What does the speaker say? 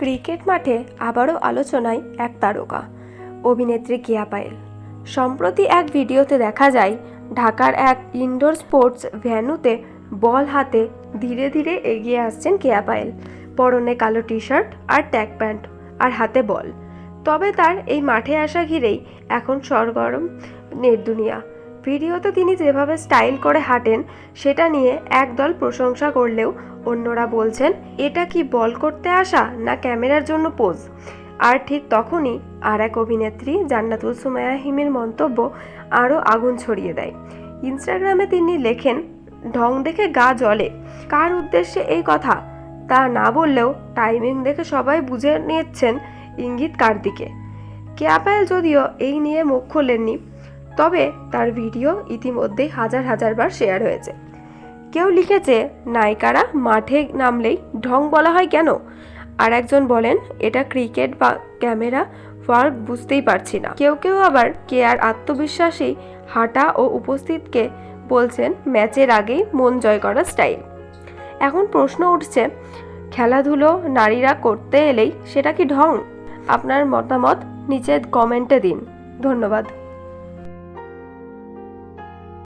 Cricket মাঠে আবারও আলোচনায় এক তারকা, অভিনেত্রী কেয়া পায়েল। সম্প্রতি এক ভিডিওতে দেখা যায়, ঢাকার এক ইনডোর স্পোর্টস ভ্যানুতে বল হাতে ধীরে ধীরে এগিয়ে আসছেন কেয়া পায়েল। পরনে কালো টি শার্ট আর ট্যাগ প্যান্ট আর হাতে বল। তবে তার এই মাঠে আসা ঘিরেই এখন সরগরম নেট দুনিয়া। ভিডিওতে তিনি যেভাবে স্টাইল করে হাঁটেন, সেটা নিয়ে একদল প্রশংসা করলেও অন্যরা বলছেন, এটা কি বল করতে আসা না ক্যামেরার জন্য পোজ? আর ঠিক তখনই আর এক অভিনেত্রী জান্নাতুল সুমায়া হিমের মন্তব্য আরও আগুন ছড়িয়ে দেয়। ইনস্টাগ্রামে তিনি লেখেন, ঢং দেখে গা জ্বলে। কার উদ্দেশ্যে এই কথা? তা না বললেও টাইমিং দেখে সবাই বুঝে নিচ্ছেন ইঙ্গিত কার দিকে। কেয়াপায়ল যদিও এই নিয়ে মুখ খোলেননি তবে তার ভিডিও ইতিমধ্যেই হাজার হাজার বার শেয়ার হয়েছে। কেউ লিখেছে, নায়িকারা মাঠে নামলেই ঢং বলা হয় কেন? আর একজন বলেন, এটা ক্রিকেট বা ক্যামেরা ওয়ার্ক বুঝতেই পারছি না। কেউ কেউ আবার কে আর আত্মবিশ্বাসী হাঁটা ও উপস্থিতকে বলছেন, ম্যাচের আগেই মন জয় করা স্টাইল। এখন প্রশ্ন উঠছে, খেলাধুলো নারীরা করতে এলেই সেটা কি ঢং? আপনার মতামত নিচে কমেন্টে দিন। ধন্যবাদ।